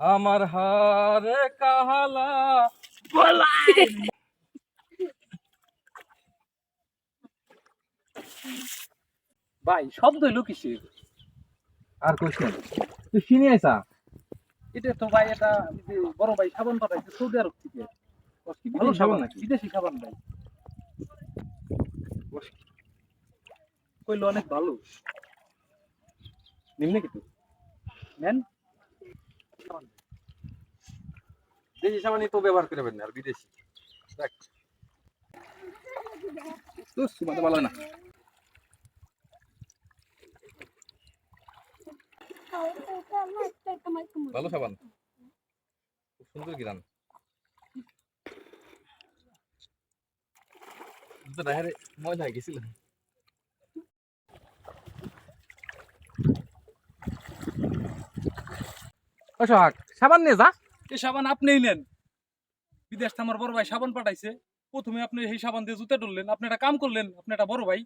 আমার হারে কাহালা। ভাই শব্দ হইল কিসের? আর কোশ্চেন তুই চিনি আইসা এটা তো ভাই এটা বড় ভাই সাবান পাঠাইছে সৌদি আরব থেকে। ভালো সাবান সাবান নাকি? বিদেশি সাবান ভাই। কইলো অনেক ভালো। নিম্নে কি তুই? নেন। দেশি সাবানই তো ব্যবহার করবেন না, আর বিদেশি। ভালো না। ভালো সাবান। খুব সুন্দর ময়লা হয়ে গেছিল। ও সাবান নিয়ে যা। এই সাবান আপনিই নেন। বিদেশ আমার বড় ভাই সাবান পাঠাইছে। প্রথমে আপনি এই সাবান দিয়ে জুতে ঢুললেন আপনি একটা কাম করলেন, আপনি একটা বড় ভাই।